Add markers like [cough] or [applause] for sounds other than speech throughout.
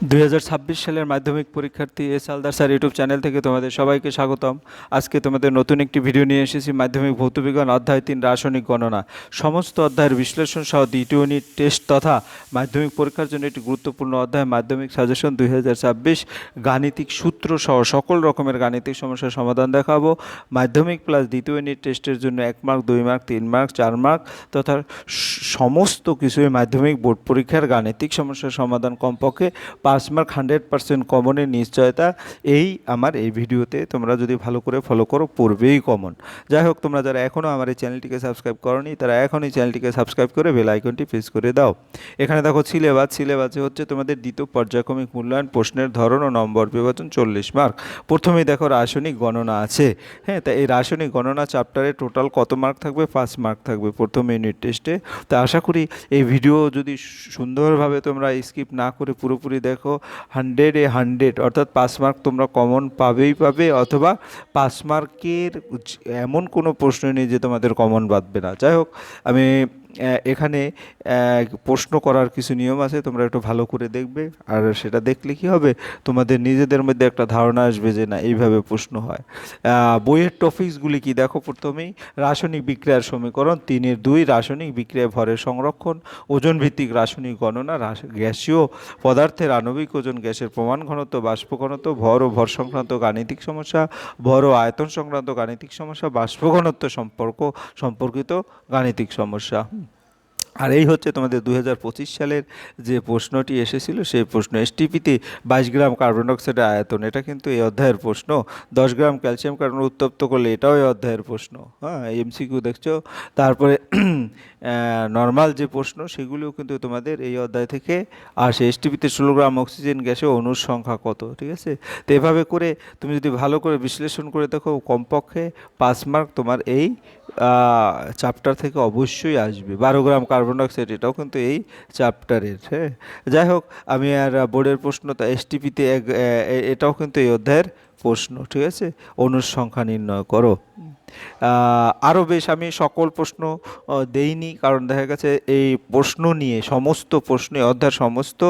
দুই হাজার ছাব্বিশ সালের মাধ্যমিক পরীক্ষার্থী এস আলদার স্যার ইউটিউব চ্যানেল থেকে তোমাদের সবাইকে স্বাগতম। আজকে তোমাদের নতুন একটি ভিডিও নিয়ে এসেছি, মাধ্যমিক ভৌতবিজ্ঞান, অধ্যায় তিন, রাসায়নিক গণনা। সমস্ত অধ্যায়ের বিশ্লেষণ সহ দ্বিতীয় ইউনিট টেস্ট তথা মাধ্যমিক পরীক্ষার জন্য একটি গুরুত্বপূর্ণ অধ্যায়, মাধ্যমিক সাজেশন দুই হাজার ছাব্বিশ। গাণিতিক সূত্র সহ সকল রকমের গাণিতিক সমস্যার সমাধান দেখাবো। মাধ্যমিক প্লাস দ্বিতীয় ইউনিট টেস্টের জন্য এক মার্ক দুই মার্ক তিন মার্ক চার মার্ক তথা সমস্ত কিছুই মাধ্যমিক বোর্ড পরীক্ষার গাণিতিক সমস্যার সমাধান কমপক্ষে পাঁচ মার্ক হান্ড্রেড পার্সেন্ট কমনের নিশ্চয়তা, এই আমার এই ভিডিওতে তোমরা যদি ভালো করে ফলো করো, পড়বেই কমন যাই হোক, তোমরা যারা এখনও আমার এই চ্যানেলটিকে সাবস্ক্রাইব করনি, তারা এখনই চ্যানেলটিকে সাবস্ক্রাইব করে বেল আইকনটি প্রেস করে দাও। এখানে দেখো সিলেবাস সিলেবাসে হচ্ছে তোমাদের দ্বিতীয় পর্যায়ক্রমিক মূল্যায়ন প্রশ্নের ধরন ও নম্বর বিভাজন চল্লিশ মার্ক প্রথমেই দেখো রাসায়নিক গণনা আছে। হ্যাঁ তা এই রাসায়নিক গণনা চ্যাপ্টারে টোটাল কত মার্ক থাকবে? পাঁচ মার্ক থাকবে প্রথম ইউনিট টেস্টে তা আশা করি এই ভিডিও যদি সুন্দরভাবে তোমরা স্কিপ না করে পুরোপুরি দেখো হান্ড্রেডে হান্ড্রেড এ হান্ড্রেড অর্থাৎ পাস মার্ক তোমরা কমন পাবেই পাবে, অথবা পাস মার্কের এমন কোনো প্রশ্ন নেই যে তোমাদের কমন বাঁধবে না। যাই হোক, আমি এখানে প্রশ্ন করার কিছু নিয়ম আছে, তোমরা একটু ভালো করে দেখবে। আর সেটা দেখলে কি হবে? তোমাদের নিজেদের মধ্যে একটা ধারণা আসবে যে না, এইভাবে প্রশ্ন হয়। বইয়ের টপিকসগুলি কি? দেখো প্রথমেই, রাসায়নিক বিক্রিয়ার সমীকরণ। তিনের দুই, রাসায়নিক বিক্রিয়ায় ভরের সংরক্ষণ। ওজন ভিত্তিক রাসায়নিক গণনা গ্যাসীয় পদার্থের আণবিক ওজন, গ্যাসের প্রমাণ ঘনত্ব, বাষ্প ঘনত্ব, ভর ও ভর সংক্রান্ত গাণিতিক সমস্যা, ভর ও আয়তন সংক্রান্ত গাণিতিক সমস্যা, বাষ্প ঘনত্ব সম্পর্ক, সম্পর্কিত গাণিতিক সমস্যা। আর এই হচ্ছে তোমাদের দু হাজার পঁচিশ সালের যে প্রশ্নটি এসেছিল, সেই প্রশ্ন এসটিপিতে বাইশ গ্রাম কার্বন ডাইঅক্সাইডের আয়তন, এটা কিন্তু এই অধ্যায়ের প্রশ্ন। দশ গ্রাম ক্যালসিয়াম কার্বন উত্তপ্ত করলে এটাও এই অধ্যায়ের প্রশ্ন। হ্যাঁ এমসিকিউ দেখছ। তারপরে [clears throat] নর্মাল যে প্রশ্ন, সেগুলিও কিন্তু তোমাদের এই অধ্যায় থেকে আসে। এসটিপিতে ষোলো গ্রাম অক্সিজেন গ্যাসে অণুর সংখ্যা কত, ঠিক আছে? তো এভাবে করে তুমি যদি ভালো করে বিশ্লেষণ করে দেখো, কমপক্ষে পাঁচ মার্ক তোমার এই চ্যাপ্টার থেকে অবশ্যই আসবে। বারো গ্রাম কার্বন ডাইঅক্সাইড এটাও কিন্তু এই চ্যাপ্টারের হ্যাঁ? যাই হোক আমি আর বোর্ডের প্রশ্ন, তা এসটিপিতে এটাও কিন্তু এই অধ্যায়ের প্রশ্ন, ঠিক আছে? অনুসংখ্যা নির্ণয় করো। আরও বেশ আমি সকল প্রশ্ন দেইনি, কারণ দেখা গেছে এই প্রশ্ন নিয়ে, সমস্ত প্রশ্ন, অধ্যায়ের সমস্ত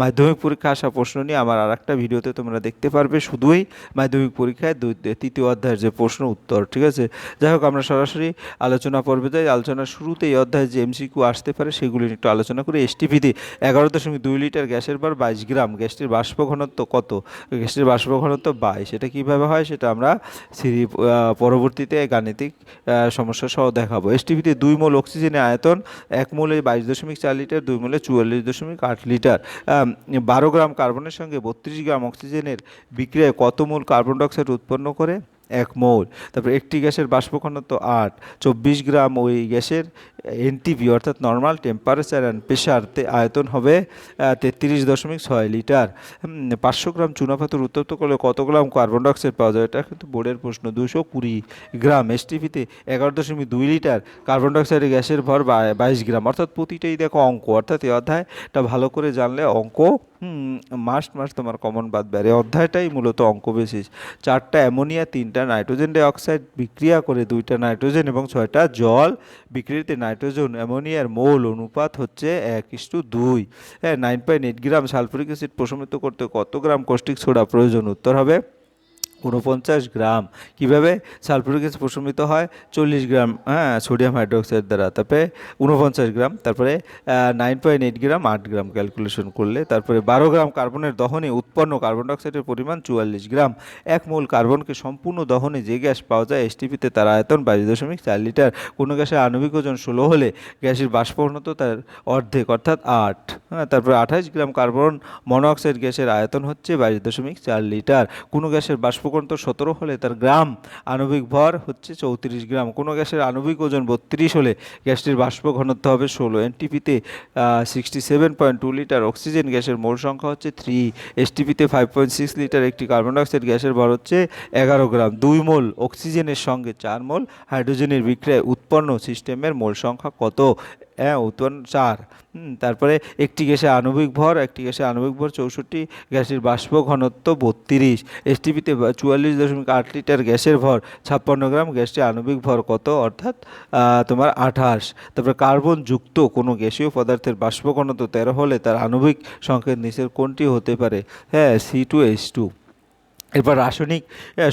মাধ্যমিক পরীক্ষা আসা প্রশ্ন নিয়ে আমার আর একটা ভিডিওতে তোমরা দেখতে পারবে শুধুই মাধ্যমিক পরীক্ষায় তৃতীয় অধ্যায়ের যে প্রশ্ন উত্তর, ঠিক আছে? যাই হোক, আমরা সরাসরি আলোচনা পর্বে যাই। আলোচনার শুরুতে এই অধ্যায়ে যে এমসিকিউ আসতে পারে সেগুলি একটু আলোচনা করি। এসটিভিতে এগারো দশমিক দুই লিটার গ্যাসের বার বাইশ গ্রাম, গ্যাসটির বাষ্প ঘনত্ব কত? গ্যাসটির বাষ্প ঘনত্ব বাইশ, এটা কীভাবে হয় সেটা আমরা সিরি পরবর্তীতে গাণিতিক সমস্যা সহ দেখাবো। এসটিভিতে দুই মোল অক্সিজেনের আয়তন, এক মোলে বাইশ দশমিক চার লিটার, দুই মোলে চুয়াল্লিশ দশমিক আট লিটার। বারো গ্রাম কার্বনের সঙ্গে বত্রিশ গ্রাম অক্সিজেনের বিক্রিয়ায় কত মোল কার্বন ডাইঅক্সাইড উৎপন্ন করে? এক মোল। তারপর একটি গ্যাসের বাষ্প ঘনত্ব আট, চব্বিশ গ্রাম ওই গ্যাসের এনটিপি অর্থাৎ নর্মাল টেম্পারেচার অ্যান্ড প্রেশার আয়তন হবে তেত্রিশ দশমিক ছয় লিটার। পাঁচশো গ্রাম চুনাপাথর উত্তপ্ত করলে কত গ্রাম কার্বন ডাইঅক্সাইড পাওয়া যায়? এটা কিন্তু বোর্ডের প্রশ্ন দুশো কুড়ি গ্রাম। এসটিপিতে এগারো দশমিক দুই লিটার কার্বন ডাইঅক্সাইডের গ্যাসের ভর বাইশ গ্রাম। অর্থাৎ প্রতিটাই দেখো অঙ্ক। অর্থাৎ এই অধ্যায়টা ভালো করে জানলে অঙ্ক মাস্ট মাস্ট তোমার কমন বাদ বেড়ে অধ্যায়টাই মূলত অঙ্ক বেসিস চারটা অ্যামোনিয়া তিনটা নাইট্রোজেন ডাইঅক্সাইড বিক্রিয়া করে দুইটা নাইট্রোজেন এবং ছয়টা জল বিক্রিয়াতে নাইট্রোজেন অ্যামোনিয়ার মৌল অনুপাত হচ্ছে এক ইস্টু দুই। হ্যাঁ nine point eight gram sulphuric acid প্রশমিত করতে কত গ্রাম কষ্টিক সোডা প্রয়োজন? উত্তর হবে উনপঞ্চাশ গ্রাম। কীভাবে? সালফুরিক অ্যাসিড প্রশমিত হয় চল্লিশ গ্রাম হ্যাঁ সোডিয়াম হাইড্রোক্সাইড দ্বারা। তারপরে উনপঞ্চাশ গ্রাম, তারপরে নাইন পয়েন্ট এইট গ্রাম, আট গ্রাম ক্যালকুলেশন করলে, তারপরে বারো গ্রাম কার্বনের দহনে উৎপন্ন কার্বন ডাইঅক্সাইডের পরিমাণ চুয়াল্লিশ গ্রাম। এক মূল কার্বনকে সম্পূর্ণ দহনে যে গ্যাস পাওয়া যায় এসটিপিতে তার আয়তন বাইশ দশমিক চার লিটার। কোনো গ্যাসের আণবিক ওজন ষোলো হলে গ্যাসের বাষ্পঘনত্ব তার অর্ধেক, অর্থাৎ আট। হ্যাঁ তারপরে আঠাশ গ্রাম কার্বন মনোঅক্সাইড গ্যাসের আয়তন হচ্ছে বাইশ দশমিক চার লিটার। কোনো গ্যাসের বাষ্পঘনত্ব সতেরো হলে, তার গ্রাম আণবিক ভর হচ্ছে চৌত্রিশ গ্রাম। কোনো গ্যাসের আণবিক ওজন বত্রিশ হলে গ্যাসটির বাষ্প ঘনত্ব হবে ষোলো। এনটিপিতে sixty seven point two litre. Oxygen গ্যাসের মোল সংখ্যা হচ্ছে থ্রি এসটিপিতে ফাইভ পয়েন্ট সিক্স লিটার। একটি কার্বন ডাইঅক্সাইড গ্যাসের ভর হচ্ছে এগারো গ্রাম। দুই মোল অক্সিজেনের সঙ্গে চার মোল হাইড্রোজেনের বিক্রিয়ায় উৎপন্ন সিস্টেমের মোল সংখ্যা কত? হ্যাঁ উৎপন্ন চার। তারপরে একটি গ্যাসে আণবিক ভর, একটি গ্যাসে আণবিক ভর চৌষট্টি, গ্যাসের বাষ্প ঘনত্ব বত্রিশ। এসটিপিতে চুয়াল্লিশ দশমিক আট লিটার গ্যাসের ভর, ছাপ্পান্ন গ্রাম গ্যাসটি আণবিক ভর কত? অর্থাৎ তোমার আঠাশ। তারপরে কার্বন যুক্ত কোনো গ্যাসীয় পদার্থের বাষ্প ঘনত্ব তেরো হলে তার আণবিক সংকেত নিচের কোনটি হতে পারে? হ্যাঁ সি টু এইচ টু। এরপর রাসায়নিক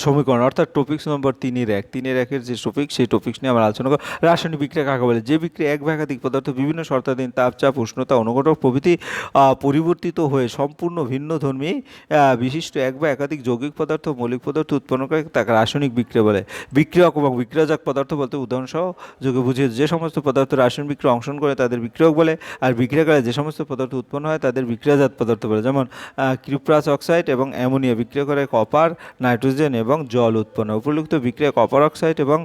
সমীকরণ, অর্থাৎ টপিক্স নম্বর তিনের এক। তিনের একের যে টপিক সেই টপিক্স নিয়ে আমরা আলোচনা করব। রাসায়নিক বিক্রিয়া কাকে বলে? যে বিক্রিয়া এক বা একাধিক পদার্থ বিভিন্ন শর্তাধীন তাপচাপ, উষ্ণতা, অনুঘটক প্রভৃতি পরিবর্তিত হয়ে সম্পূর্ণ ভিন্ন ধর্মী বিশিষ্ট এক বা একাধিক যৌগিক পদার্থ, মৌলিক পদার্থ উৎপন্ন করে তাকে রাসায়নিক বিক্রিয়া বলে। বিক্রিয়ক এবং বিক্রিয়াজাত পদার্থ বলতে উদাহরণসহ যোগে বুঝিয়ে যে সমস্ত পদার্থ রাসায়নিক বিক্রিয়া অংশগ্রহণ করে তাদের বিক্রিয়ক বলে, আর বিক্রিয়াকালে যে সমস্ত পদার্থ উৎপন্ন হয় তাদের বিক্রিয়াজাত পদার্থ বলে। যেমন ক্রিপ্রাস অক্সাইড এবং অ্যামোনিয়া বিক্রিয়া করে কপার নাইট্রোজেন এবং জল উৎপন্ন। উপযুক্ত বিক্রিয়া কপার অক্সাইড এবং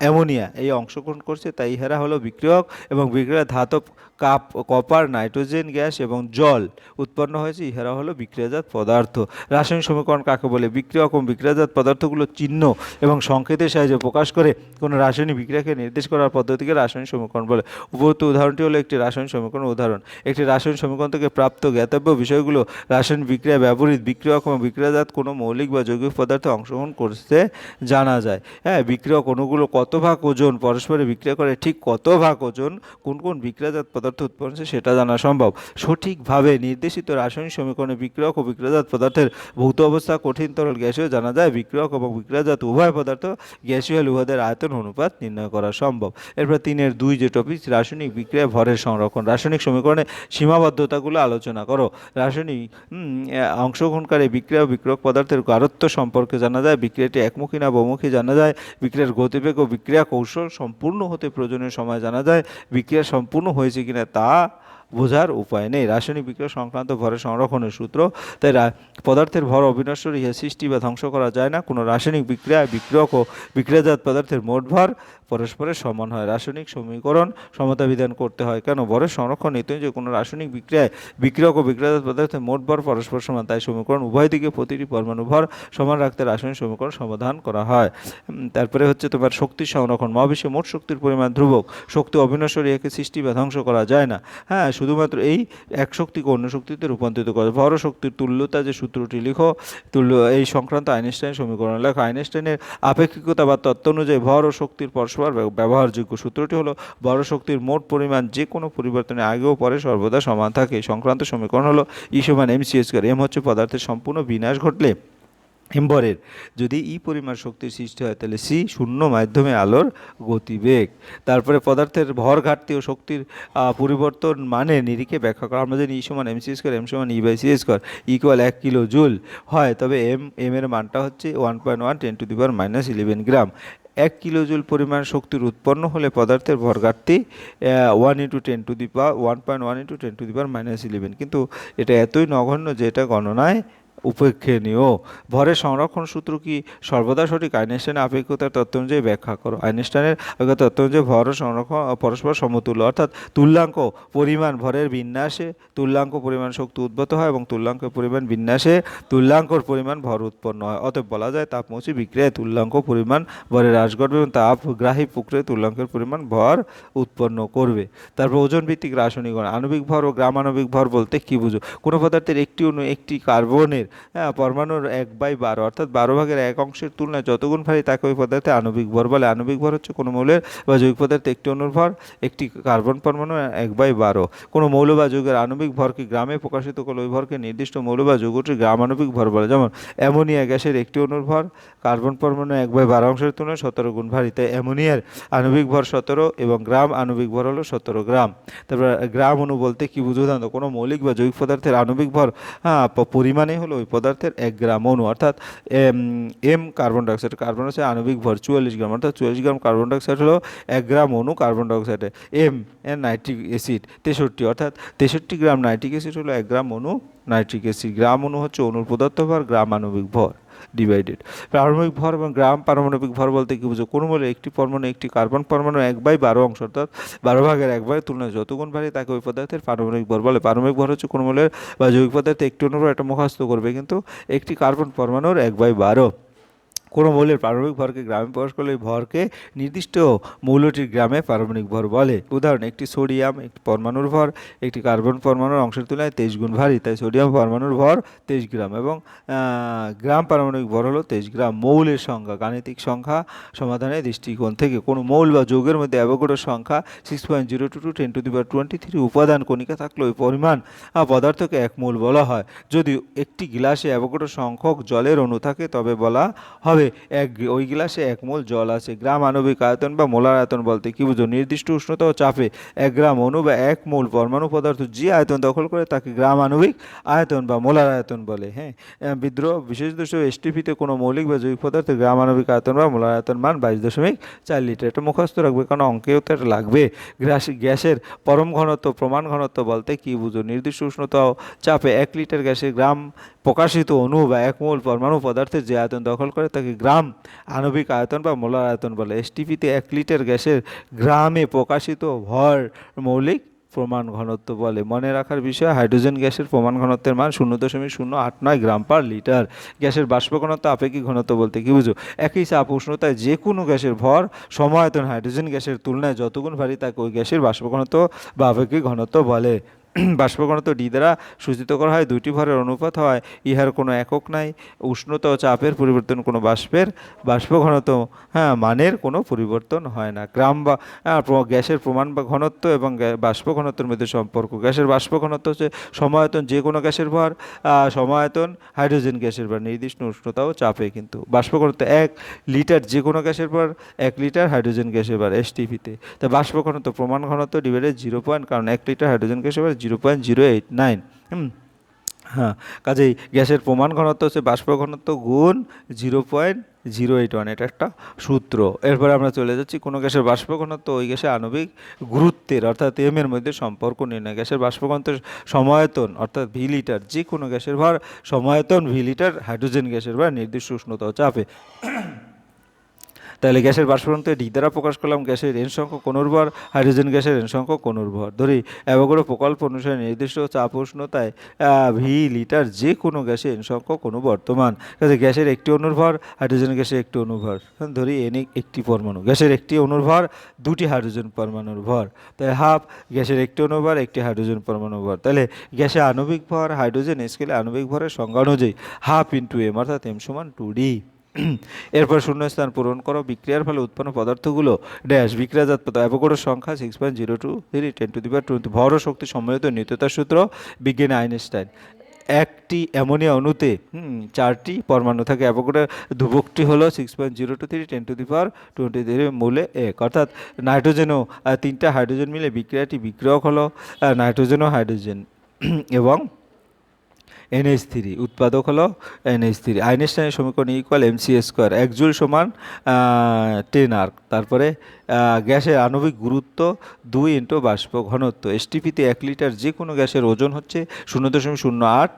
অ্যামোনিয়া এই অংশগ্রহণ করছে, তাই ইহারা হলো বিক্রিয়ক এবং বিক্রিয়া ধাতব কাপ, কপার, নাইট্রোজেন, গ্যাস এবং জল উৎপন্ন হয়েছে। ইহারা হলো বিক্রিয়াজাত পদার্থ। রাসায়নিক সমীকরণ কাকে বলে? বিক্রিয়ক বিক্রিয়াজাত পদার্থগুলো চিহ্ন এবং সংকেতের সাহায্যে প্রকাশ করে কোনো রাসায়নিক বিক্রিয়াকে নির্দেশ করার পদ্ধতিকে রাসায়নিক সমীকরণ বলে। উপরোক্ত উদাহরণটি হলো একটি রাসায়নিক সমীকরণ উদাহরণ। একটি রাসায়নিক সমীকরণ থেকে প্রাপ্ত জ্ঞাতব্য বিষয়গুলো রাসায়নিক বিক্রিয়া ব্যবহৃত বিক্রিয়ক এবং বিক্রিয়াজাত কোনো মৌলিক বা যৌগিক পদার্থে অংশগ্রহণ করতে জানা যায়। হ্যাঁ বিক্রিয়ক অণুগুলো কত ভাগ ওজন? পরস্পরে বিক্রিয়া করে ঠিক কত ভাগ ওজন? কোন কোন বিক্রিয়াজাত পদার্থ উৎপন্ন হচ্ছে, সেটা জানা সম্ভব। সঠিকভাবে নির্দেশিত রাসায়নিক সমীকরণে বিক্রিয়ক ও বিক্রিয়াজাত পদার্থের ভৌত অবস্থা, কঠিন তরল গ্যাসীয় জানা যায়, বিক্রিয়ক এবং বিক্রিয়াজাত উভয় পদার্থ গ্যাসীয় হলে উহাদের আয়তন অনুপাত নির্ণয় করা সম্ভব। এরপর তিনের দুই যে টপিক রাসায়নিক বিক্রিয়া, ভরের সংরক্ষণ। রাসায়নিক সমীকরণে সীমাবদ্ধতাগুলো আলোচনা করো। রাসায়নিক অংশগ্রহণকারী বিক্রিয়া ও বিক্রিয়ক পদার্থের গারত্ব সম্পর্কে জানা যায়, বিক্রিয়াটি একমুখী না বহুমুখী জানা যায়, বিক্রিয়ার গতিবেগ ও বিক্রিয়া কৌশল সম্পূর্ণ হতে প্রয়োজনীয় সময় জানা যায়, বিক্রিয়া সম্পূর্ণ হয়েছে কিনা তা বোঝার উপায় নেই। রাসায়নিক বিক্রিয়া সংক্রান্ত ভরের সংরক্ষণের সূত্র, তাই পদার্থের ভর অবিনশ্বর ইহা সৃষ্টি বা ধ্বংস করা যায় না। কোনো রাসায়নিক বিক্রিয়া বিক্রিয়ক ও বিক্রিয়াজাত পদার্থের মোট ভর পরস্পরের সমান হয়। রাসায়নিক সমীকরণ সমতা বিধান করতে হয়। কেন? ভরের সংরক্ষণ নিতে যে কোনো রাসায়নিক বিক্রিয়ায় বিক্রিয়ক ও বিক্রিয়াজাত পদার্থের মোট ভর পরস্পর সমান, তাই সমীকরণ উভয় দিকে প্রতিটি পরমাণু ভর সমান রাখতে রাসায়নিক সমীকরণ সমাধান করা হয়। তারপরে হচ্ছে তোমার শক্তির সংরক্ষণ। মহাবিশ্বে মোট শক্তির পরিমাণ ধ্রুবক। শক্তি অবিনশ্বর একে সৃষ্টি বা ধ্বংস করা যায় না। হ্যাঁ শুধুমাত্র এই এক শক্তিকে অন্য শক্তিতে রূপান্তরিত করে ভর শক্তির তুল্যতা যে সূত্রটি লিখো, তুল্য, এই সংক্রান্ত আইনস্টাইন সমীকরণ লেখো। আইনস্টাইনের আপেক্ষিকতা বা তত্ত্ব অনুযায়ী ভর ও শক্তির পরস্পর ব্যব- ব্যবহারযোগ্য। সূত্রটি হলো, বড় শক্তির মোট পরিমাণ যে কোনো পরিবর্তনে আগেও পরে সর্বদা সমান থাকে। সংক্রান্ত সমীকরণ হলো ই সমান এম সি স্কোয়ার এম হচ্ছে পদার্থের সম্পূর্ণ বিনাশ ঘটলে এম্বরের যদি ই পরিমাণ শক্তির সৃষ্টি হয়, তাহলে সি শূন্য মাধ্যমে আলোর গতিবেগ। তারপরে পদার্থের ভর ঘাটতি ও শক্তির পরিবর্তন মানে নিরিখে ব্যাখ্যা করা। আমরা জানি ই সমান এম সি স্কোয়ার এম সমান E by C square equal এক কিলো জুল হয়। তবে এম এম এর মানটা হচ্ছে one point one ten to the power minus eleven gram এক কিলোজুল পরিমাণ শক্তির উৎপন্ন হলে পদার্থের ভর ঘাটতি one into ten to the power one point one into ten to the power minus eleven কিন্তু এটা এতই নগণ্য যে এটা গণনায় উপেক্ষণীয় ভরের সংরক্ষণ সূত্র কি? সর্বদা সঠিক। আইনস্টাইনের আপেক্ষিকতার তত্ত্ব অনুযায়ী ব্যাখ্যা করো। আইনস্টাইনের তত্ত্ব অনুযায়ী ভর সংরক্ষণ পরস্পর সমতুল্য। অর্থাৎ তুল্যাঙ্ক পরিমাণ ভরের বিন্যাসে তুল্যাঙ্ক পরিমাণ শক্তি উদ্ভূত হয় এবং তুল্যাঙ্ক পরিমাণ বিন্যাসে তুল্যাঙ্কর পরিমাণ ভর উৎপন্ন হয়। অতএব বলা যায় তাপমোচী বিক্রিয়ায় তুল্যাঙ্ক পরিমাণ ভরের হ্রাস ঘটবে এবং তাপগ্রাহী প্রক্রিয়ায় তুল্যাঙ্কের পরিমাণ ভর উৎপন্ন করবে। তারপর ওজন ভিত্তিক রাসায়নিক গণ। আণবিক ভর ও গ্রামাণবিক ভর বলতে কী বুঝো? কোনো পদার্থের একটি অণু একটি কার্বনের পরমাণুর এক বাই বারো, অর্থাৎ বারো ভাগের এক অংশের তুলনায় যতগুণ ভারী তাকে ওই পদার্থে আণবিক ভর বলে। আণবিক ভর হচ্ছে কোনো মৌলের বা যৌগিক পদার্থে একটি অণুর ভর একটি কার্বন পরমাণু এক বাই বারো। কোনো মৌল বা যৌগের আণবিক ভরকে গ্রামে প্রকাশিত করলে ওই ভরকে নির্দিষ্ট মৌল বা যৌগটির গ্রাম আণবিক ভর বলে। যেমন, অ্যামোনিয়া গ্যাসের একটি অণুর ভর কার্বন পরমাণু এক বাই বারো অংশের তুলনায় সতেরো গুণ ভারী। তাই অ্যামোনিয়ার আণবিক ভর সতেরো এবং গ্রাম আণবিক ভর হলো সতেরো গ্রাম। তারপর গ্রাম অণু বলতে কি বুঝো কোনো মৌলিক বা যৌগিক পদার্থের আণবিক ভর হ্যাঁ পরিমাণে হলো ওই পদার্থের এক গ্রাম অণু, অর্থাৎ M M carbon dioxide carbon হচ্ছে আণবিক ভর, চুয়াল্লিশ গ্রাম, অর্থাৎ চুয়াল্লিশ গ্রাম কার্বন ডাইঅক্সাইড হলো এক গ্রাম অণু কার্বন ডাইঅক্সাইডে এম এন নাইট্রিক অ্যাসিড তেষট্টি, অর্থাৎ তেষট্টি গ্রাম নাইট্রিক অ্যাসিড হলো এক গ্রাম অণু নাইট্রিক অ্যাসিড গ্রাম অণু হচ্ছে অণুর পদার্থ ভর, গ্রাম আণবিক ভর। ডিভাইডেড পারমাণবিক ভর এবং গ্রাম পারমাণবিক ভর বলতে কী বুঝো? কোনো মূলে একটি পরমাণু, একটি কার্বন পরমাণু এক বাই বারো অংশ, অর্থাৎ বারো ভাগের এক বাই তুলনায় যত গুণ ভারী তাকে ওই পদার্থের পারমাণবিক ভর বলে। পারমাণবিক ভর হচ্ছে কোনো মূলের বা জৈবিক পদার্থে একটি অনুভব, একটা মুখস্থ করবে, কিন্তু একটি কার্বন পরমাণুর এক বাই বারো। কোনো মৌলের পারমাণবিক ভরকে গ্রামে প্রকাশ করলে ভরকে নির্দিষ্ট মৌলটির গ্রামে পারমাণবিক ভর বলে। উদাহরণ, একটি সোডিয়াম, একটি পরমাণুর ভর, একটি কার্বন পরমাণুর অংশের তুলনায় তেইশ গুণ ভারী, তাই সোডিয়াম পরমাণুর ভর তেইশ গ্রাম এবং গ্রাম পারমাণবিক ভর হলো তেইশ গ্রাম মৌলের সংখ্যা, গাণিতিক সংখ্যা সমাধানের দৃষ্টিকোণ থেকে। কোনো মৌল বা যৌগের মধ্যে অ্যাভোগাড্রোর সংখ্যা six point zero two two ten to the twenty three উপাদান কণিকা থাকলে ওই পরিমাণ পদার্থকে এক মোল বলা হয়। যদি একটি গ্লাসে অ্যাভোগাড্রো সংখ্যক জলের অণু থাকে, তবে বলা হবে এক ওই গ্লাসে এক মোল জল আছে। গ্রাম আণবিক আয়তন বা মোলার আয়তন বলতে কি বুঝো? নির্দিষ্ট উষ্ণতা ও চাপে এক গ্রাম অণু বা এক মোল পরমাণু পদার্থ যে আয়তন দখল করে তাকে গ্রাম আণবিক আয়তন বা মোলার আয়তন বলে হ্যাঁ? বিদ্রোহ, বিশেষ দোষ এসটিপিতে কোনো মৌলিক বা জৈবিক পদার্থের গ্রাম আণবিক আয়তন বা মোলার আয়তন মান বাইশ দশমিক চার লিটার। এটা মুখস্থ রাখবে, কারণ অঙ্কেও তো এটা লাগবে। গ্যাস, গ্যাসের পরম ঘনত্ব, প্রমাণ ঘনত্ব বলতে কি বুঝো? নির্দিষ্ট উষ্ণতা চাপে এক লিটার গ্যাসের গ্রাম প্রকাশিত অণু বা একমূল পরমাণু পদার্থের যে আয়তন দখল করে, তাকে গ্রাম আণবিক আয়তন বা মোলার আয়তন বলে। এসটিপিতে এক লিটার গ্যাসের গ্রামে প্রকাশিত ভর মৌলিক প্রমাণ ঘনত্ব বলে। মনে রাখার বিষয়, হাইড্রোজেন গ্যাসের প্রমাণ ঘনত্বের মান শূন্য দশমিক শূন্য আট নয় গ্রাম পার লিটার। গ্যাসের বাষ্প ঘনত্ব আপেক্ষিক ঘনত্ব বলতে কি বুঝো? একই চাপ উষ্ণতায় যে কোনো গ্যাসের ভর সমায়তন হাইড্রোজেন গ্যাসের তুলনায় যতগুণ ভারী, তাকে ওই গ্যাসের বাষ্প ঘনত্ব বা আপেক্ষিক ঘনত্ব বলে। বাষ্প ঘনত্ব ডি দ্বারা সূচিত করা হয় দুইটি ভরের অনুপাত হয় ইহার কোনো একক নাই উষ্ণতা ও চাপের পরিবর্তন কোনো বাষ্পের বাষ্প ঘনত্ব হ্যাঁ মানের কোনো পরিবর্তন হয় না। গ্রাম বা হ্যাঁ, গ্যাসের প্রমাণ বা ঘনত্ব এবং বাষ্প ঘনত্বের মধ্যে সম্পর্ক। গ্যাসের বাষ্প ঘনত্ব হচ্ছে সমায়তন যে কোনো গ্যাসের ভর সমায়তন হাইড্রোজেন গ্যাসের ভর নির্দিষ্ট উষ্ণতা ও চাপে কিন্তু। বাষ্প ঘনত্ব এক লিটার যে কোনো গ্যাসের ভর এক লিটার হাইড্রোজেন গ্যাসের ভর এসটিপিতে তা। বাষ্প ঘনত্ব প্রমাণ ঘনত্ব ডিভাইডেড জিরো পয়েন্ট কারণ এক লিটার হাইড্রোজেন গ্যাসের ভর zero point zero eight nine hmm. হ্যাঁ কাজেই গ্যাসের প্রমাণ ঘনত্ব হচ্ছে বাষ্প ঘনত্ব গুণ zero point zero eight one এটা একটা সূত্র। এরপরে আমরা চলে যাচ্ছি, কোনো গ্যাসের বাষ্প ঘনত্ব ওই গ্যাসের আণবিক গুরুত্বের, অর্থাৎ এম এর মধ্যে সম্পর্ক নির্ণয়। গ্যাসের বাষ্প ঘনত্বের সমায়তন, অর্থাৎ ভি লিটার যে কোনো গ্যাসের ভর সমায়তন ভি লিটার হাইড্রোজেন গ্যাসের ভর নির্দিষ্ট উষ্ণতা চাপে। তাহলে গ্যাসের বাষ্পরণতে ডি দ্বারা প্রকাশ করলাম, গ্যাসের এন সংখ্যক অনুর্ভর হাইড্রোজেন গ্যাসের এন সংখ্যক অনুর্ভর ধরি অ্যাভোগাড্রো প্রকল্প অনুসারে নির্দিষ্ট চাপ উষ্ণতায় ভি লিটার যে কোনো গ্যাসে এন সংখ্যক অনু বর্তমান। কাজে গ্যাসের একটি অনুর্ভর হাইড্রোজেন গ্যাসের একটি অনুর্ভর ধরি এন একটি পরমাণু, গ্যাসের একটি অনুর্ভর দুটি হাইড্রোজেন পরমাণুর ভর। তাই হাফ, গ্যাসের একটি অনুভর একটি হাইড্রোজেন পরমাণু ভর। তাহলে গ্যাসে আণবিক ভর, হাইড্রোজেন, স্কেলে আণবিক ভরের সংজ্ঞা অনুযায়ী হাফ ইন্টু এম অর্থাৎ এম সমান টু ডি এরপর শূন্যস্থান পূরণ করো। বিক্রিয়ার ফলে উৎপন্ন পদার্থগুলো ড্যাশ বিক্রিয়াজাত পদার্থ অ্যাভোগাড্রোর সংখ্যা six point zero two three ten to the power twenty ভর শক্তি সম্মিলিত নিত্যতার সূত্র বিজ্ঞানী আইনস্টাইন। একটি অ্যামোনিয়া অণুতে চারটি পরমাণু থাকে। অ্যাভোগাড্রোর ধ্রুবকটি হলো six point zero two three ten to the power twenty three মূলে এক। অর্থাৎ নাইট্রোজেনও তিনটা হাইড্রোজেন মিলে বিক্রিয়াটি বিক্রিয়ক হলো আহ, নাইট্রোজেন ও হাইড্রোজেন। [clears throat] এবং এনএইচ থ্রি উৎপাদক হলো এনএইচ থ্রি আইনস্টাইনের সমীকরণ ইকুয়াল এম সি স্কোয়ার এক জুল সমান টেন আর্ক তারপরে গ্যাসের আণবিক গুরুত্ব দুই ইন্টু বাষ্প ঘনত্ব এসটিপিতে এক লিটার যে কোনো গ্যাসের ওজন হচ্ছে শূন্য দশমিক শূন্য আট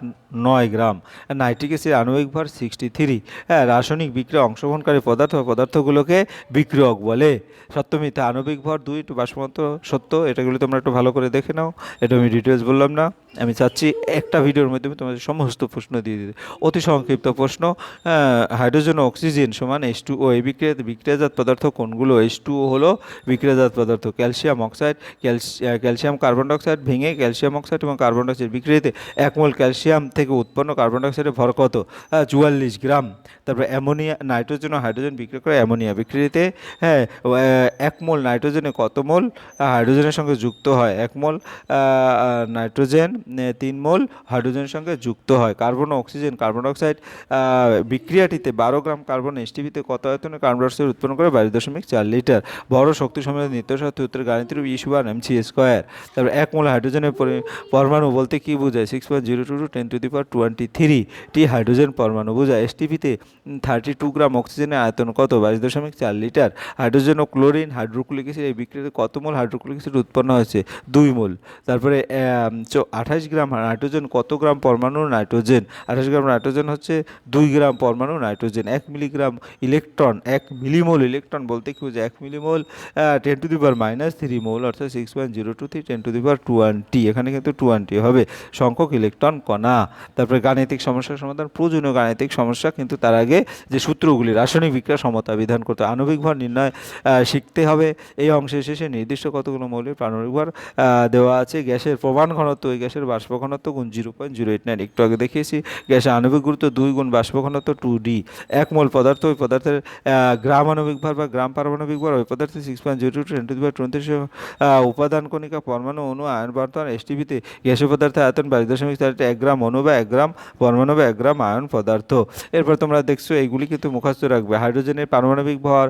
নয় গ্রাম, নাইট্রিক অ্যাসিড আণবিক ভর সিক্সটি থ্রি হ্যাঁ রাসায়নিক বিক্রিয়া অংশগ্রহণকারী পদার্থ পদার্থগুলোকে বিক্রিয়ক বলে সত্যমিতে আণবিক ভর দুই ইন্টু বাষ্পঘনত্ব সত্য, এটাগুলো তোমরা একটু ভালো করে দেখে নাও, এটা আমি ডিটেলস বললাম না। আমি চাচ্ছি একটা ভিডিওর মাধ্যমে তোমাদের সমস্ত প্রশ্ন দিয়ে দিতে। অতি সংক্ষিপ্ত প্রশ্ন হাইড্রোজেন অক্সিজেন সমান এইচ টু ও এই বিক্রিয়া বিক্রিয়াজাত পদার্থ কোনগুলো? এইচ টু ও হলো বিক্রিয়াজাত পদার্থ calcium oxide calcium carbon dioxide ভেঙে ক্যালসিয়াম অক্সাইড এবং কার্বন ডাইঅক্সাইড বিক্রিয়াতে এক মোল ক্যালসিয়াম থেকে উৎপন্ন কার্বন ডাইঅক্সাইডের ভর কত? চুয়াল্লিশ গ্রাম। তারপরে অ্যামোনিয়া নাইট্রোজেন ও হাইড্রোজেন বিক্রিয়া করে অ্যামোনিয়া বিক্রিয়াতে হ্যাঁ ও, এক মোল নাইট্রোজেনে কত মোল? হাইড্রোজেনের সঙ্গে যুক্ত হয় এক মোল। আহ, আহ, নাইট্রোজেন তিন মোল হাইড্রোজেনের সঙ্গে যুক্ত হয়। কার্বন অক্সিজেন, কার্বন ডাইঅক্সাইড বিক্রিয়াটিতে বারো গ্রাম কার্বন এসটিভিতে কত আয়তনে কার্বন ডাইঅক্সাইড উৎপন্ন করে? বাইশ দশমিক চার লিটার। বড় শক্তি সম্মেলন নিত্য সাথে উত্তর গাণিতিক ইস্যু ওয়ান এম সি স্কোয়ার তারপর এক মোল হাইড্রোজেনের পরি- পরমাণু বলতে কি বোঝায়? Six point zero two two ten to the power twenty three T hydrogen পরমাণু বোঝায়। এসটিভিতে থার্টি টু গ্রাম অক্সিজেনের আয়তন কত? বাইশ দশমিক চার লিটার। হাইড্রোজেন ও ক্লোরিন হাইড্রোক্লিক অ্যাসিড এই বিক্রিয়াতে কত মোল হাইড্রোক্লিক অ্যাসিড উৎপন্ন হয়েছে? দুই মোল। তারপরে আঠারো আঠাশ গ্রাম নাইট্রোজেন, কত গ্রাম পরমাণু নাইট্রোজেন? আঠাশ গ্রাম নাইট্রোজেন হচ্ছে দুই গ্রাম পরমাণু নাইট্রোজেন, এক মিলিগ্রাম ইলেকট্রন, এক মিলিমোল ইলেকট্রন বলতে কি বোঝায়? এক millimole ten to the power minus three mole অর্থাৎ six point zero two three ten to the power twenty এখানে কিন্তু টোয়েন্টি হবে। সংখ্যক ইলেকট্রন কণা। তারপরে গাণিতিক সমস্যার সমাধান, প্রয়োজনীয় গাণিতিক সমস্যা কিন্তু তার আগে যে সূত্রগুলি, রাসায়নিক বিক্রিয়া সমতা বিধান করতে আণবিক ভর নির্ণয় শিখতে হবে। এই অংশের শেষে নির্দিষ্ট কতগুলো মৌলের প্রাণবিক ভর দেওয়া আছে। গ্যাসের প্রমাণ ঘনত্ব ওই গ্যাসের বাষ্প ঘনত্ব গুণ zero point zero eight nine. একটু আগে দেখিয়েছি, গ্যাসের আণবিক গুরুত্ব দুই গুণ বাষ্প ঘনত্ব টু ডি এক মোল পদার্থ, ওই পদার্থের গ্রাম আণবিক ভার বা গ্রাম পারমাণবিক ভর, ওই পদার্থের six point zero two ten to twenty উপাদান কণিকা পরমাণু অণু আয়ন বর্তমান এসটিভিতে গ্যাসীয় পদার্থের আয়তন বাইশ দশমিক চারটে এক গ্রাম অণু বা এক গ্রাম পরমাণু বা এক গ্রাম আয়ন পদার্থ। এরপর তোমরা দেখছ এইগুলি কিন্তু মুখস্থ রাখবে। হাইড্রোজেনের পারমাণবিক ভর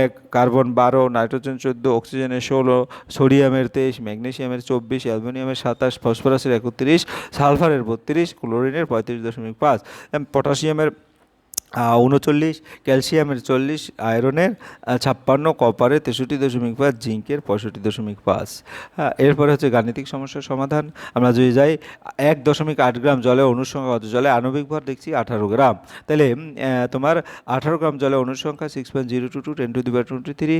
এক, কার্বন বারো, নাইট্রোজেন চোদ্দ, অক্সিজেনের ষোলো, সোডিয়ামের তেইশ, ম্যাগনেশিয়ামের চব্বিশ, অ্যালুমিনিয়ামের সাতাশ ফসফরাসের একত্রিশ সালফারের বত্রিশ ক্লোরিনের পঁয়ত্রিশ দশমিক পাঁচ পটাশিয়ামের উনচল্লিশ, ক্যালসিয়ামের চল্লিশ, আয়রনের ছাপ্পান্ন, কপারের তেষট্টি দশমিক পাঁচ, জিঙ্কের পঁয়ষট্টি দশমিক পাঁচ। হ্যাঁ এরপরে হচ্ছে গাণিতিক সমস্যার সমাধান। আমরা যদি যাই, এক দশমিক আট গ্রাম জলে অনুসংখ্যা, কত জলে? আণবিক ভর দেখছি আঠারো গ্রাম। তাহলে তোমার আঠারো গ্রাম জলে অনুসংখ্যা six point zero two two ten to the twenty three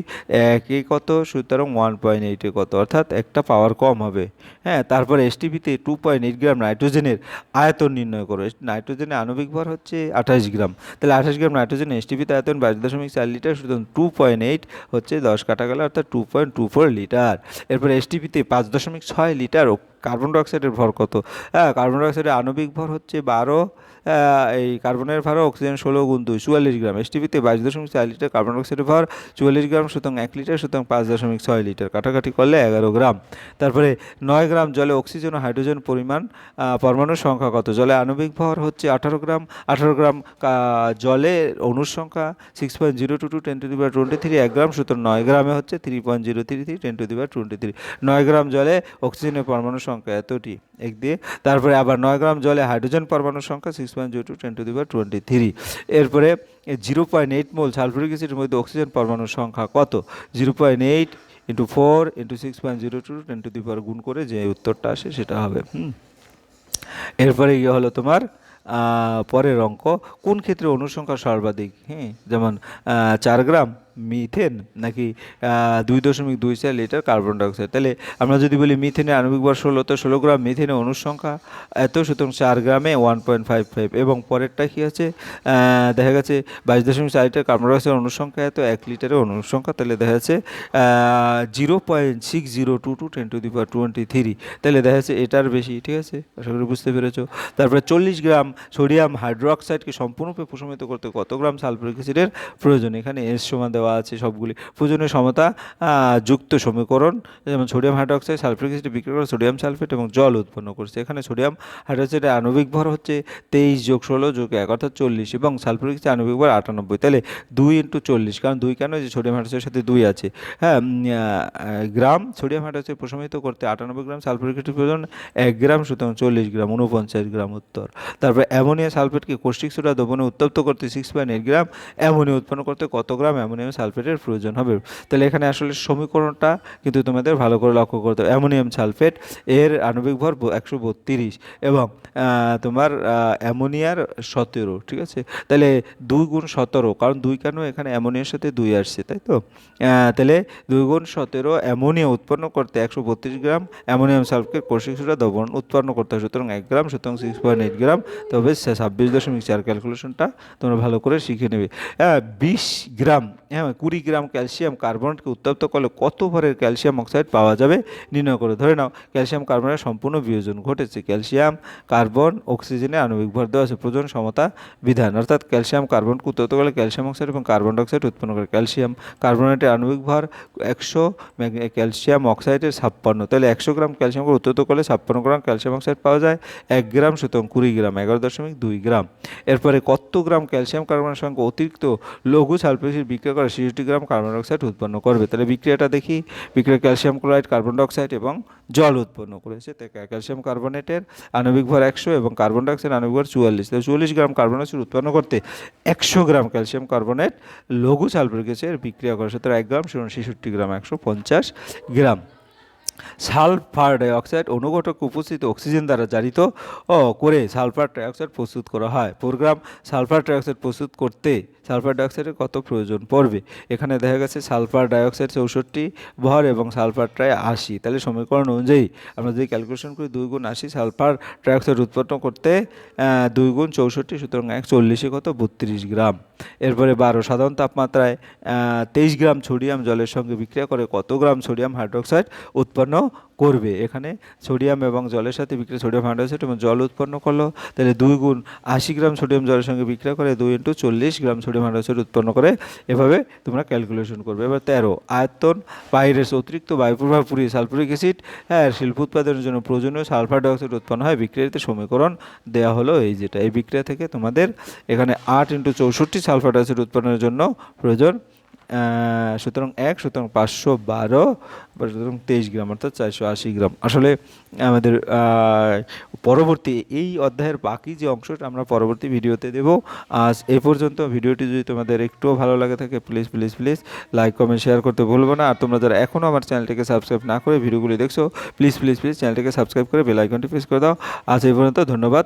একে কত? সুতরাং ওয়ান পয়েন্ট এইটে কত? অর্থাৎ একটা পাওয়ার কম হবে। হ্যাঁ তারপরে এসটিভিতে টু পয়েন্ট এইট গ্রাম নাইট্রোজেনের আয়তন নির্ণয় করো। নাইট্রোজেনের আণবিক ভর হচ্ছে আঠাশ গ্রাম। তাহলে আঠাশ গ্রাম নাইট্রোজেন এসটিভিতে আয়তন বাইশ দশমিক চার লিটার, সুতরাং টু পয়েন্ট এইট হচ্ছে দশ কাটা গেল অর্থাৎ two point two four litre. এরপর এসটিভিতে পাঁচ দশমিক ছয় লিটার কার্বন ডাইঅক্সাইডের ভর কত? হ্যাঁ কার্বন ডাইঅক্সাইডের আণবিক ভর হচ্ছে বারো এই কার্বনের ভর অক্সিজেন ষোলো গুণ দুই, চুয়াল্লিশ গ্রাম। এসটিভিতে বাইশ দশমিক চার লিটার কার্বন ডাইঅক্সাইডের ভর, চুয়াল্লিশ গ্রাম সুতরাং এক লিটার সুতরাং পাঁচ দশমিক ছয় লিটার। কাটাকাটি করলে এগারো গ্রাম। তারপরে নয় গ্রাম জলে অক্সিজেন ও হাইড্রোজেন পরিমাণ পরমাণুর সংখ্যা কত? জলে আণবিক ভর হচ্ছে আঠারো গ্রাম। আঠারো গ্রাম জলে অণুর সংখ্যা six point zero two two ten to the power twenty three এক গ্রাম সুতরাং নয় গ্রামে হচ্ছে three point zero three three ten to the power twenty three নয় গ্রাম জলে অক্সিজেনের পরমাণুর সংখ্যা এতটি। এক দিয়ে তারপরে আবার নয় গ্রাম জলে হাইড্রোজেন পরমাণুর সংখ্যা six point zero two ten to the power twenty three এরপরে zero point eight mole sulphuric অ্যাসিডের মধ্যে অক্সিজেন পরমাণুর সংখ্যা কত? Zero point eight into four into six point zero two ten to the power গুণ করে যে উত্তরটা আসে সেটা হবে, হুম। এরপরে ইয়ে হলো তোমার পরের অঙ্ক, কোন ক্ষেত্রে অনুসংখ্যা সর্বাধিক হ্যাঁ যেমন চার গ্রাম মিথেন নাকি দুই দশমিক দুই চার লিটার কার্বন ডাইঅক্সাইড? তাহলে আমরা যদি বলি মিথেনের আণবিক ভর ষোলো তো ষোলো গ্রাম মিথেনের অনুসংখ্যা, এত সুতরাং চার গ্রামে ওয়ান পয়েন্ট ফাইভ ফাইভ এবং পরেরটা কী আছে? দেখা গেছে বাইশ দশমিক চার লিটার কার্বন ডাইঅক্সাইডের অনুসংখ্যা, এত এক লিটারের অনুসংখ্যা। তাহলে দেখা যাচ্ছে zero point six zero two two ten to the power twenty three তাহলে দেখা যাচ্ছে এটার বেশি, ঠিক আছে? আশা করি বুঝতে পেরেছ। তারপরে চল্লিশ গ্রাম সোডিয়াম হাইড্রোক্সাইডকে সম্পূর্ণরূপে প্রশমিত করতে কত গ্রাম সালফারিক অ্যাসিডের প্রয়োজন? এখানে এর সমান দেওয়া আছে সবগুলি। প্রয়োজনীয় সমতা যুক্ত সমীকরণ, যেমন সোডিয়াম হাইড্রোক্সাইড সালফারিক অ্যাসিড বিক্রি করে সোডিয়াম সালফেট এবং জল উৎপন্ন করছে। এখানে সোডিয়াম হাইড্রোক্সাইডের আণবিক ভর হচ্ছে তেইশ যোগ ষোলো যোগ এক, অর্থাৎ চল্লিশ, এবং সালফারিক অ্যাসিড আণবিক ভর আটানব্বই। তাহলে দুই ইন্টু চল্লিশ, কারণ দুই কেন? যে সোডিয়াম হাইড্রোক্সাইডের সাথে দুই আছে। হ্যাঁ গ্রাম, সোডিয়াম হাইড্রোক্সাইড প্রশমিত করতে আটানব্বই গ্রাম সালফারিক অ্যাসিড প্রয়োজন এক গ্রাম, সুতরাং চল্লিশ গ্রাম উনপঞ্চাশ গ্রাম উত্তর। তারপরে অ্যামোনিয়া সালফেটকে কোষ্টিক সোডা দ্রবণে উত্তপ্ত করতে six point eight gram, ammonia উৎপন্ন করতে কত গ্রাম? অ্যামোনিয়াম সালফেটের প্রয়োজন হবে। তাহলে এখানে আসলে সমীকরণটা কিন্তু তোমাদের ভালো করে লক্ষ্য করতে হবে। অ্যামোনিয়াম সালফেট এর আণবিক ভর একশো বত্রিশ এবং তোমার অ্যামোনিয়ার সতেরো, ঠিক আছে? তাহলে দুই গুণ সতেরো, কারণ দুই কেন এখানে অ্যামোনিয়ার সাথে দুই আসছে, তাই তো? তাহলে দুই গুণ সতেরো অ্যামোনিয়া উৎপন্ন করতে একশো বত্রিশ গ্রাম, অ্যামোনিয়াম সালফেট কোষিক দ্রবণ উৎপন্ন করতে হয় সুতরাং এক গ্রাম, সুতরাং সিক্স পয়েন্ট এইট গ্রাম। তবে ছাব্বিশ দশমিক চার ক্যালকুলেশনটা তোমরা ভালো করে শিখে নেবে। বিশ গ্রাম হ্যাঁ কুড়ি গ্রাম ক্যালসিয়াম কার্বনেটকে উত্তপ্ত করলে কত ভরের ক্যালসিয়াম অক্সাইড পাওয়া যাবে? নির্ণয় করে ধরে নাও, ক্যালসিয়াম কার্বনের সম্পূর্ণ বিয়োজন ঘটেছে। ক্যালসিয়াম, কার্বন, অক্সিজেনে আণবিক ভর দেওয়া আছে। প্রয়োজন সমতা বিধান। অর্থাৎ ক্যালসিয়াম কার্বনকে উত্তপ্ত করলে ক্যালসিয়াম অক্সাইড এবং কার্বন ডাইঅক্সাইড উৎপন্ন করে। ক্যালসিয়াম, কার্বনেটের আণবিক ভর একশো ক্যালসিয়াম অক্সাইডের ছাপ্পান্ন। তাহলে একশো গ্রাম ক্যালসিয়ামকে উত্তপ্ত করলে ছাপ্পান্ন গ্রাম ক্যালসিয়াম অক্সাইড পাওয়া যায়। এক গ্রাম, সুতরাং কুড়ি গ্রাম, এগারো দশমিক দুই গ্রাম। এরপরে কত গ্রাম ক্যালসিয়াম কার্বনের সঙ্গে অতিরিক্ত লঘু সালফেসিড বিক্রিয়া করে? ছেষট্টি গ্রাম কার্বন ডাইঅক্সাইড উৎপন্ন করবে। তাহলে বিক্রিয়াটা দেখি। বিক্রিয়া ক্যালসিয়াম ক্লোরাইড, কার্বন ডাইঅক্সাইড এবং জল উৎপন্ন করেছে। তাই ক্যালসিয়াম কার্বনেটের আণবিক ভর একশো এবং কার্বন ডাইঅক্সাইড আণবিক ভর চুয়াল্লিশ। তাহলে চুয়াল্লিশ গ্রাম কার্বন ডাইঅক্সাইড উৎপন্ন করতে একশো গ্রাম ক্যালসিয়াম কার্বনেট লঘু সালফার গ্যাসের বিক্রিয়া করে সুতরাং এক গ্রাম ছেষট্টি গ্রাম, একশো পঞ্চাশ গ্রাম। সালফার ডাইঅক্সাইড অনুঘটক উপস্থিত অক্সিজেন দ্বারা জারিত করে সালফার ডাইঅক্সাইড প্রস্তুত করা হয়। প্রোগ্রাম সালফার ডাইঅক্সাইড প্রস্তুত করতে সালফার ডাইঅক্সাইডের কত প্রয়োজন পড়বে? এখানে দেখা গেছে সালফার ডাইঅক্সাইড চৌষট্টি, ভর এবং সালফার ট্রাই আশি তাহলে সমীকরণ অনুযায়ী আমরা যদি ক্যালকুলেশন করি দুই গুণ আশি সালফার ডাইঅক্সাইড উৎপন্ন করতে দুই গুণ চৌষট্টি, সুতরাং এক চল্লিশে কত? বত্রিশ গ্রাম। এরপরে বারো, সাধারণ তাপমাত্রায় তেইশ গ্রাম সোডিয়াম জলের সঙ্গে বিক্রিয়া করে কত গ্রাম সোডিয়াম হাইড্রোক্সাইড উৎপন্ন করবে। এখানে সোডিয়াম এবং জলের সাথে বিক্রিয়া, সোডিয়াম হাইড্রোক্সাইড এবং জল উৎপন্ন করল। তাহলে দুই গুণ আশি গ্রাম সোডিয়াম জলের সঙ্গে বিক্রিয়া করে দুই ইন্টু চল্লিশ গ্রাম সোডিয়াম হাইড্রোক্সাইড উৎপন্ন করে এভাবে তোমরা ক্যালকুলেশন করবে। এবার তেরো, আয়তন বাইরের অতিরিক্ত বায়ুপ্রবাহ পুড়িয়ে সালফুরিক অ্যাসিড হ্যাঁ শিল্প উৎপাদনের জন্য প্রয়োজনীয় সালফার ডাইঅক্সাইড উৎপন্ন হয়। বিক্রিয়াতে সমীকরণ দেওয়া হলো এই যেটা। এই বিক্রিয়া থেকে তোমাদের এখানে আট ইন্টু চৌষট্টি সালফার ডাইঅক্সাইড উৎপন্নের জন্য প্রয়োজন সুতরাং এক, সুতরাং পাঁচশো বারো সুতরাং তেইশ গ্রাম, অর্থাৎ চারশো আশি গ্রাম। আসলে আমাদের পরবর্তী এই অধ্যায়ের বাকি যে অংশটা আমরা পরবর্তী ভিডিওতে দেব। আজ এ পর্যন্ত। ভিডিওটি যদি তোমাদের একটুও ভালো লাগে থাকে please please please like comment share করতে ভুলবো না। আর তোমরা যারা এখনও আমার চ্যানেলটিকে সাবস্ক্রাইব না করে ভিডিওগুলি দেখছ প্লিজ প্লিজ প্লিজ চ্যানেলটিকে সাবস্ক্রাইব করে বেল আইকনটি প্রেস করে দাও। আজ এই পর্যন্ত। ধন্যবাদ।